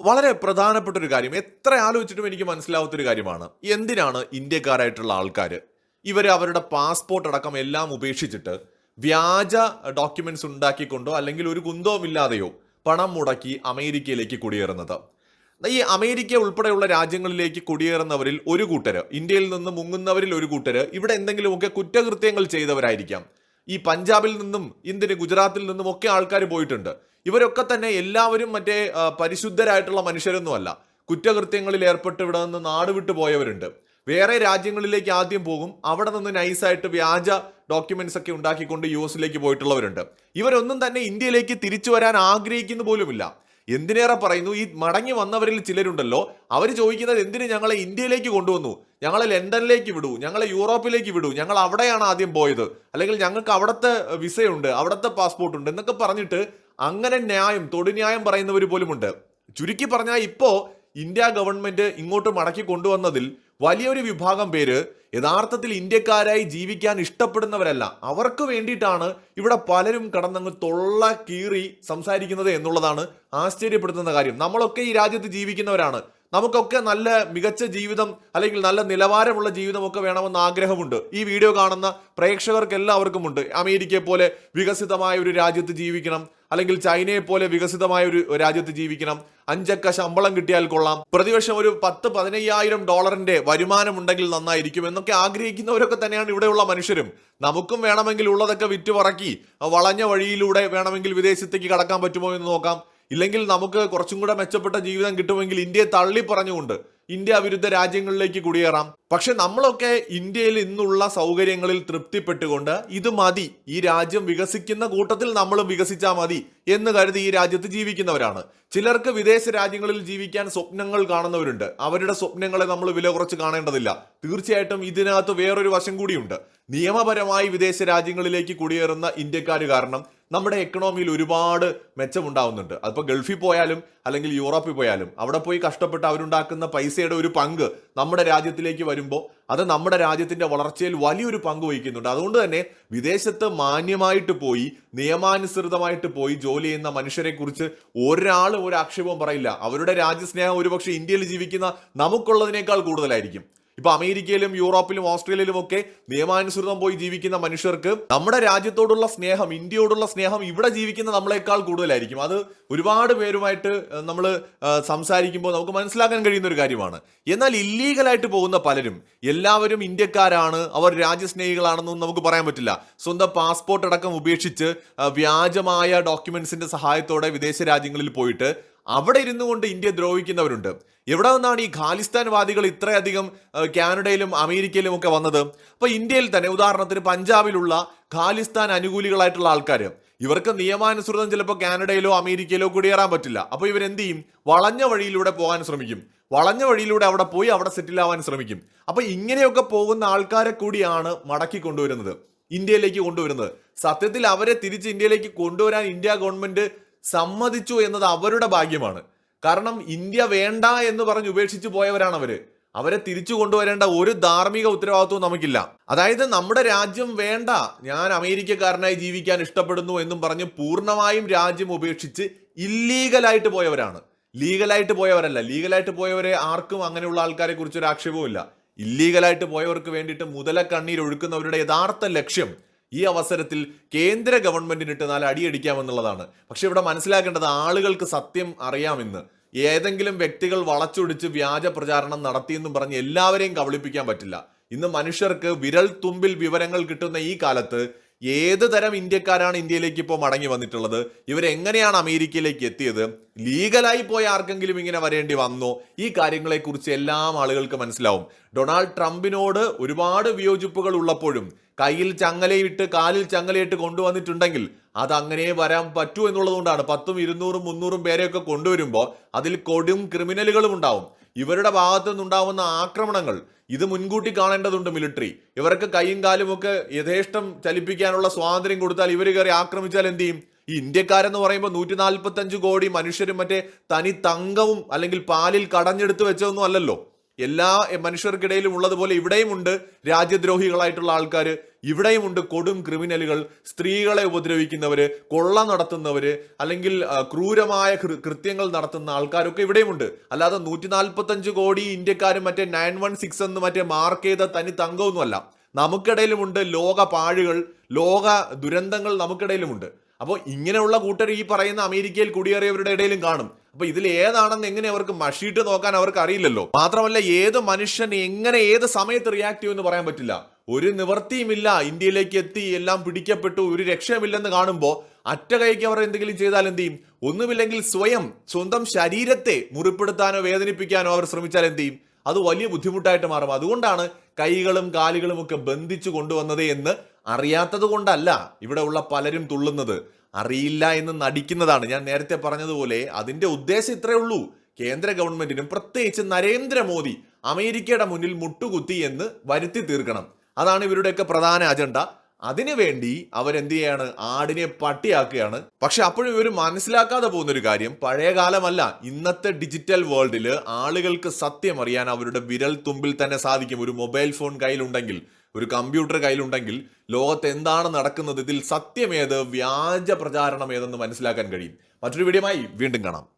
വളരെ പ്രധാനപ്പെട്ട ഒരു കാര്യം. എത്ര ആലോചിച്ചിട്ടും എനിക്ക് മനസ്സിലാവാത്തൊരു കാര്യമാണ്. എന്തിനാണ് ഇന്ത്യക്കാരായിട്ടുള്ള ആൾക്കാർ ഇവർ അവരുടെ പാസ്പോർട്ട് അടക്കം എല്ലാം ഉപേക്ഷിച്ചിട്ട് വ്യാജ ഡോക്യുമെന്റ്സ് ഉണ്ടാക്കിക്കൊണ്ടോ അല്ലെങ്കിൽ ഒരു കുന്തവും ഇല്ലാതെയോ പണം മുടക്കി അമേരിക്കയിലേക്ക് കുടിയേറുന്നത്? ഈ അമേരിക്ക ഉൾപ്പെടെയുള്ള രാജ്യങ്ങളിലേക്ക് കുടിയേറുന്നവരിൽ ഒരു കൂട്ടര് ഇന്ത്യയിൽ നിന്ന് മുങ്ങുന്നവരിൽ ഒരു കൂട്ടര് ഇവിടെ എന്തെങ്കിലുമൊക്കെ കുറ്റകൃത്യങ്ങൾ ചെയ്തവരായിരിക്കാം. ഈ പഞ്ചാബിൽ നിന്നും ഇന്ത്യന് ഗുജറാത്തിൽ നിന്നും ഒക്കെ ആൾക്കാർ പോയിട്ടുണ്ട്. ഇവരൊക്കെ തന്നെ എല്ലാവരും മറ്റേ പരിശുദ്ധരായിട്ടുള്ള മനുഷ്യരൊന്നുമല്ല. കുറ്റകൃത്യങ്ങളിൽ ഏർപ്പെട്ട് ഇവിടെ നിന്ന് നാട് വിട്ടു പോയവരുണ്ട്. വേറെ രാജ്യങ്ങളിലേക്ക് ആദ്യം പോകും അവിടെ നിന്ന് നൈസായിട്ട് വ്യാജ ഡോക്യുമെന്റ്സ് ഒക്കെ ഉണ്ടാക്കിക്കൊണ്ട് യു എസിലേക്ക് പോയിട്ടുള്ളവരുണ്ട്. ഇവരൊന്നും തന്നെ ഇന്ത്യയിലേക്ക് തിരിച്ചു വരാൻ ആഗ്രഹിക്കുന്നു പോലുമില്ല. എന്തിനേറെ പറയുന്നു ഈ മടങ്ങി വന്നവരിൽ ചിലരുണ്ടല്ലോ. അവർ ചോദിക്കുന്നത് എന്തിനു ഞങ്ങളെ ഇന്ത്യയിലേക്ക് കൊണ്ടുവന്നു? ഞങ്ങളെ ലണ്ടനിലേക്ക് വിടൂ ഞങ്ങളെ യൂറോപ്പിലേക്ക് വിടൂ. ഞങ്ങൾ അവിടെയാണ് ആദ്യം പോയത്. അല്ലെങ്കിൽ ഞങ്ങൾക്ക് അവിടുത്തെ വിസയുണ്ട് അവിടുത്തെ പാസ്പോർട്ട് ഉണ്ട് എന്നൊക്കെ പറഞ്ഞിട്ട് അങ്ങനെ ന്യായം തൊടുന്യായം പറയുന്നവർ പോലുമുണ്ട്. ചുരുക്കി പറഞ്ഞാൽ ഇപ്പോൾ ഇന്ത്യ ഗവൺമെന്റ് ഇങ്ങോട്ട് മടക്കി കൊണ്ടുവന്നതിൽ വലിയൊരു വിഭാഗം പേര് യഥാർത്ഥത്തിൽ ഇന്ത്യക്കാരായി ജീവിക്കാൻ ഇഷ്ടപ്പെടുന്നവരല്ല. അവർക്ക് വേണ്ടിയിട്ടാണ് ഇവിടെ പലരും കടന്നങ്ങ് തൊള്ള കീറി സംസാരിക്കുന്നത് എന്നുള്ളതാണ് ആശ്ചര്യപ്പെടുത്തുന്ന കാര്യം. നമ്മളൊക്കെ ഈ രാജ്യത്ത് ജീവിക്കുന്നവരാണ്. നമുക്കൊക്കെ നല്ല മികച്ച ജീവിതം അല്ലെങ്കിൽ നല്ല നിലവാരമുള്ള ജീവിതമൊക്കെ വേണമെന്ന് ആഗ്രഹമുണ്ട്. ഈ വീഡിയോ കാണുന്ന പ്രേക്ഷകർക്ക് എല്ലാവർക്കും ഉണ്ട് അമേരിക്കയെ പോലെ വികസിതമായ ഒരു രാജ്യത്ത് ജീവിക്കണം അല്ലെങ്കിൽ ചൈനയെ പോലെ വികസിതമായ ഒരു രാജ്യത്ത് ജീവിക്കണം. അഞ്ചക്ക ശമ്പളം കിട്ടിയാൽ കൊള്ളാം. പ്രതിവർഷം ഒരു പത്ത് പതിനയ്യായിരം ഡോളറിന്റെ വരുമാനം ഉണ്ടെങ്കിൽ നന്നായിരിക്കും എന്നൊക്കെ ആഗ്രഹിക്കുന്നവരൊക്കെ തന്നെയാണ് ഇവിടെയുള്ള മനുഷ്യരും. നമുക്കും വേണമെങ്കിൽ ഉള്ളതൊക്കെ വിറ്റുപറക്കി വളഞ്ഞ വഴിയിലൂടെ വേണമെങ്കിൽ വിദേശത്തേക്ക് കടക്കാൻ പറ്റുമോ എന്ന് നോക്കാം. ഇല്ലെങ്കിൽ നമുക്ക് കുറച്ചും കൂടെ മെച്ചപ്പെട്ട ജീവിതം കിട്ടുമെങ്കിൽ ഇന്ത്യയെ തള്ളി പറഞ്ഞുകൊണ്ട് ഇന്ത്യ വിരുദ്ധ രാജ്യങ്ങളിലേക്ക് കുടിയേറാം. പക്ഷെ നമ്മളൊക്കെ ഇന്ത്യയിൽ ഇന്നുള്ള സൗകര്യങ്ങളിൽ തൃപ്തിപ്പെട്ടുകൊണ്ട് ഇത് മതി ഈ രാജ്യം വികസിക്കുന്ന കൂട്ടത്തിൽ നമ്മളും വികസിച്ചാൽ മതി എന്ന് കരുതി ഈ രാജ്യത്ത് ജീവിക്കുന്നവരാണ്. ചിലർക്ക് വിദേശ രാജ്യങ്ങളിൽ ജീവിക്കാൻ സ്വപ്നങ്ങൾ കാണുന്നവരുണ്ട്. അവരുടെ സ്വപ്നങ്ങളെ നമ്മൾ വില കുറച്ച് കാണേണ്ടതില്ല. തീർച്ചയായിട്ടും ഇതിനകത്ത് വേറൊരു വശം കൂടിയുണ്ട്. നിയമപരമായി വിദേശ രാജ്യങ്ങളിലേക്ക് കുടിയേറുന്ന ഇന്ത്യക്കാർ കാരണം നമ്മുടെ എക്കണോമിയിൽ ഒരുപാട് മെച്ചമുണ്ടാവുന്നുണ്ട്. അതിപ്പോൾ ഗൾഫിൽ പോയാലും അല്ലെങ്കിൽ യൂറോപ്പിൽ പോയാലും അവിടെ പോയി കഷ്ടപ്പെട്ട് അവരുണ്ടാക്കുന്ന പൈസയുടെ ഒരു പങ്ക് നമ്മുടെ രാജ്യത്തിലേക്ക് വരുമ്പോൾ അത് നമ്മുടെ രാജ്യത്തിന്റെ വളർച്ചയിൽ വലിയൊരു പങ്ക് വഹിക്കുന്നുണ്ട്. അതുകൊണ്ട് തന്നെ വിദേശത്ത് മാന്യമായിട്ട് പോയി നിയമാനുസൃതമായിട്ട് പോയി ജോലി ചെയ്യുന്ന മനുഷ്യരെക്കുറിച്ച് ഒരാളും ഒരു ആക്ഷേപവും പറയില്ല. അവരുടെ രാജ്യസ്നേഹം ഒരുപക്ഷെ ഇന്ത്യയിൽ ജീവിക്കുന്ന നമുക്കുള്ളതിനേക്കാൾ കൂടുതലായിരിക്കും. ഇപ്പൊ അമേരിക്കയിലും യൂറോപ്പിലും ഓസ്ട്രേലിയയിലും ഒക്കെ നിയമാനുസൃതം പോയി ജീവിക്കുന്ന മനുഷ്യർക്ക് നമ്മുടെ രാജ്യത്തോടുള്ള സ്നേഹം ഇന്ത്യയോടുള്ള സ്നേഹം ഇവിടെ ജീവിക്കുന്ന നമ്മളെക്കാൾ കൂടുതലായിരിക്കും. അത് ഒരുപാട് പേരുമായിട്ട് നമ്മൾ സംസാരിക്കുമ്പോൾ നമുക്ക് മനസ്സിലാക്കാൻ കഴിയുന്ന ഒരു കാര്യമാണ്. എന്നാൽ ഇല്ലീഗലായിട്ട് പോകുന്ന പലരും എല്ലാവരും ഇന്ത്യക്കാരാണ് അവർ രാജ്യസ്നേഹികളാണെന്നും നമുക്ക് പറയാൻ പറ്റില്ല. സ്വന്തം പാസ്പോർട്ട് അടക്കം ഉപേക്ഷിച്ച് വ്യാജമായ ഡോക്യുമെന്റ്സിന്റെ സഹായത്തോടെ വിദേശ രാജ്യങ്ങളിൽ പോയിട്ട് അവിടെ ഇരുന്നു കൊണ്ട് ഇന്ത്യ ദ്രോഹിക്കുന്നവരുണ്ട്. എവിടെ നിന്നാണ് ഈ ഖാലിസ്ഥാൻവാദികൾ ഇത്രയധികം കാനഡയിലും അമേരിക്കയിലും ഒക്കെ വന്നത്? അപ്പോൾ ഇന്ത്യയിൽ തന്നെ ഉദാഹരണത്തിന് പഞ്ചാബിലുള്ള ഖാലിസ്ഥാൻ അനുകൂലികളായിട്ടുള്ള ആൾക്കാർ ഇവർക്ക് നിയമാനുസൃതം ചിലപ്പോൾ കാനഡയിലോ അമേരിക്കയിലോ കുടിയേറാൻ പറ്റില്ല. അപ്പോൾ ഇവരെന്ത് ചെയ്യും? വളഞ്ഞ വഴിയിലൂടെ പോകാൻ ശ്രമിക്കും. വളഞ്ഞ വഴിയിലൂടെ അവിടെ പോയി അവിടെ സെറ്റിൽ ആവാൻ ശ്രമിക്കും. അപ്പോൾ ഇങ്ങനെയൊക്കെ പോകുന്ന ആൾക്കാരെ കൂടിയാണ് മടക്കി കൊണ്ടുവരുന്നത് ഇന്ത്യയിലേക്ക് കൊണ്ടുവരുന്നത്. സത്യത്തിൽ അവരെ തിരിച്ച് ഇന്ത്യയിലേക്ക് കൊണ്ടുവരാൻ ഇന്ത്യ ഗവൺമെന്റ് സമ്മതിച്ചു എന്നത് അവരുടെ ഭാഗ്യമാണ്. കാരണം ഇന്ത്യ വേണ്ട എന്ന് പറഞ്ഞ് ഉപേക്ഷിച്ചു പോയവരാണ് അവർ. അവരെ തിരിച്ചു കൊണ്ടുവരേണ്ട ഒരു ധാർമ്മിക ഉത്തരവാദിത്വവും നമുക്കില്ല. അതായത് നമ്മുടെ രാജ്യം വേണ്ട. ഞാൻ അമേരിക്കക്കാരനായി ജീവിക്കാൻ ഇഷ്ടപ്പെടുന്നു എന്നും പറഞ്ഞ് പൂർണമായും രാജ്യം ഉപേക്ഷിച്ച് ഇല്ലീഗലായിട്ട് പോയവരാണ്. ലീഗലായിട്ട് പോയവരല്ല. ലീഗലായിട്ട് പോയവരെ ആർക്കും അങ്ങനെയുള്ള ആൾക്കാരെ കുറിച്ച് ഒരു ആക്ഷേപവും ഇല്ല ഇല്ലീഗലായിട്ട് പോയവർക്ക് വേണ്ടിയിട്ട് മുതല കണ്ണീർ ഒഴുക്കുന്നവരുടെ യഥാർത്ഥ ലക്ഷ്യം ഈ അവസരത്തിൽ കേന്ദ്ര ഗവൺമെന്റിനിട്ട് നാല് അടിയടിക്കാമെന്നുള്ളതാണ്. പക്ഷെ ഇവിടെ മനസ്സിലാക്കേണ്ടത് ആളുകൾക്ക് സത്യം അറിയാമെന്ന്. ഏതെങ്കിലും വ്യക്തികൾ വളച്ചൊടിച്ച് വ്യാജ പ്രചാരണം നടത്തിയെന്നും പറഞ്ഞ് എല്ലാവരെയും കബളിപ്പിക്കാൻ പറ്റില്ല. ഇന്ന് മനുഷ്യർക്ക് വിരൽ തുമ്പിൽ വിവരങ്ങൾ കിട്ടുന്ന ഈ കാലത്ത് ഏത് തരം ഇന്ത്യക്കാരാണ് ഇന്ത്യയിലേക്ക് ഇപ്പോൾ മടങ്ങി വന്നിട്ടുള്ളത്? ഇവരെങ്ങനെയാണ് അമേരിക്കയിലേക്ക് എത്തിയത്? ലീഗലായി പോയ ആർക്കെങ്കിലും ഇങ്ങനെ വരേണ്ടി വന്നോ? ഈ കാര്യങ്ങളെക്കുറിച്ച് എല്ലാം ആളുകൾക്ക് മനസ്സിലാവും. ഡൊണാൾഡ് ട്രംപിനോട് ഒരുപാട് വിയോജിപ്പുകൾ ഉള്ളപ്പോഴും കയ്യിൽ ചങ്ങലയിട്ട് കാലിൽ ചങ്ങലയിട്ട് കൊണ്ടുവന്നിട്ടുണ്ടെങ്കിൽ അത് അങ്ങനെ വരാൻ പറ്റൂ എന്നുള്ളതുകൊണ്ടാണ് പത്തും ഇരുന്നൂറും മുന്നൂറും പേരെയൊക്കെ കൊണ്ടുവരുമ്പോൾ അതിൽ കൊടും ക്രിമിനലുകളും ഉണ്ടാവും. ഇവരുടെ ഭാഗത്തു നിന്നുണ്ടാവുന്ന ആക്രമണങ്ങൾ ഇത് മുൻകൂട്ടി കാണേണ്ടതുണ്ട് മിലിറ്ററി ഇവർക്ക് കൈയും കാലും ഒക്കെ യഥേഷ്ടം ചലിപ്പിക്കാനുള്ള സ്വാതന്ത്ര്യം കൊടുത്താൽ ഇവർ കയറി ആക്രമിച്ചാൽ എന്ത് ചെയ്യും? ഈ ഇന്ത്യക്കാരെന്ന് പറയുമ്പോൾ നൂറ്റി നാൽപ്പത്തഞ്ച് കോടി മനുഷ്യരും മറ്റേ തനി തങ്കവും അല്ലെങ്കിൽ പാലിൽ കടഞ്ഞെടുത്ത് വെച്ചതൊന്നും അല്ലല്ലോ. എല്ലാ മനുഷ്യർക്കിടയിലും ഉള്ളതുപോലെ ഇവിടെയും ഉണ്ട് രാജ്യദ്രോഹികളായിട്ടുള്ള ആൾക്കാർ ഇവിടെയുമുണ്ട് കൊടും ക്രിമിനലുകൾ സ്ത്രീകളെ ഉപദ്രവിക്കുന്നവർ കൊള്ള നടത്തുന്നവർ അല്ലെങ്കിൽ ക്രൂരമായ കൃത്യങ്ങൾ നടത്തുന്ന ആൾക്കാരൊക്കെ ഇവിടെയുമുണ്ട് അല്ലാതെ നൂറ്റി നാൽപ്പത്തഞ്ച് കോടി ഇന്ത്യക്കാരും മറ്റേ നയൻ വൺ സിക്സ് എന്ന് മറ്റേ മാർക്ക് ചെയ്ത തനി തങ്കമൊന്നുമല്ല നമുക്കിടയിലുമുണ്ട് ലോക പാഴുകൾ ലോക ദുരന്തങ്ങൾ നമുക്കിടയിലുമുണ്ട് അപ്പോൾ ഇങ്ങനെയുള്ള കൂട്ടർ ഈ പറയുന്ന അമേരിക്കയിൽ കുടിയേറിയവരുടെ ഇടയിലും കാണും. അപ്പൊ ഇതിൽ ഏതാണെന്ന് എങ്ങനെ അവർക്ക് മഷിയിട്ട് നോക്കാൻ അവർക്ക് അറിയില്ലല്ലോ. മാത്രമല്ല ഏത് മനുഷ്യൻ എങ്ങനെ ഏത് സമയത്ത് റിയാക്ട് ചെയ്യുമെന്ന് പറയാൻ പറ്റില്ല. ഒരു നിവർത്തിയുമില്ല ഇന്ത്യയിലേക്ക് എത്തി എല്ലാം പിടിക്കപ്പെട്ടു ഒരു രക്ഷയുമില്ലെന്ന് കാണുമ്പോൾ അറ്റ കൈക്ക് അവർ എന്തെങ്കിലും ചെയ്താൽ എന്ത് ചെയ്യും? ഒന്നുമില്ലെങ്കിൽ സ്വയം സ്വന്തം ശരീരത്തെ മുറിപ്പെടുത്താനോ വേദനിപ്പിക്കാനോ അവർ ശ്രമിച്ചാൽ എന്ത് ചെയ്യും? അത് വലിയ ബുദ്ധിമുട്ടായിട്ട് മാറും. അതുകൊണ്ടാണ് കൈകളും കാലുകളും ഒക്കെ ബന്ധിച്ചു കൊണ്ടുവന്നത് എന്ന് അറിയാത്തത് കൊണ്ടല്ല ഇവിടെ ഉള്ള പലരും തുള്ളുന്നത്. അറിയില്ല എന്ന് നടിക്കുന്നതാണ്. ഞാൻ നേരത്തെ പറഞ്ഞതുപോലെ അതിന്റെ ഉദ്ദേശം ഇത്രയേ ഉള്ളൂ. കേന്ദ്ര ഗവൺമെന്റിനും പ്രത്യേകിച്ച് നരേന്ദ്രമോദി അമേരിക്കയുടെ മുന്നിൽ മുട്ടുകുത്തി എന്ന് വരുത്തി തീർക്കണം. അതാണ് ഇവരുടെയൊക്കെ പ്രധാന അജണ്ട. അതിനുവേണ്ടി അവരെന്ത് ചെയ്യാണ്? ആടിനെ പട്ടിയാക്കുകയാണ്. പക്ഷെ അപ്പോഴും ഇവർ മനസ്സിലാക്കാതെ പോകുന്ന ഒരു കാര്യം. പഴയ കാലമല്ല. ഇന്നത്തെ ഡിജിറ്റൽ വേൾഡിൽ ആളുകൾക്ക് സത്യം അറിയാൻ അവരുടെ വിരൽ തുമ്പിൽ തന്നെ സാധിക്കും. ഒരു മൊബൈൽ ഫോൺ കയ്യിലുണ്ടെങ്കിൽ ഒരു കമ്പ്യൂട്ടർ കയ്യിലുണ്ടെങ്കിൽ ലോകത്ത് എന്താണ് നടക്കുന്നത്? ഇതിൽ സത്യമേത് വ്യാജ പ്രചാരണം ഏതെന്ന് മനസ്സിലാക്കാൻ കഴിയും. മറ്റൊരു വീഡിയോമായി വീണ്ടും കാണാം.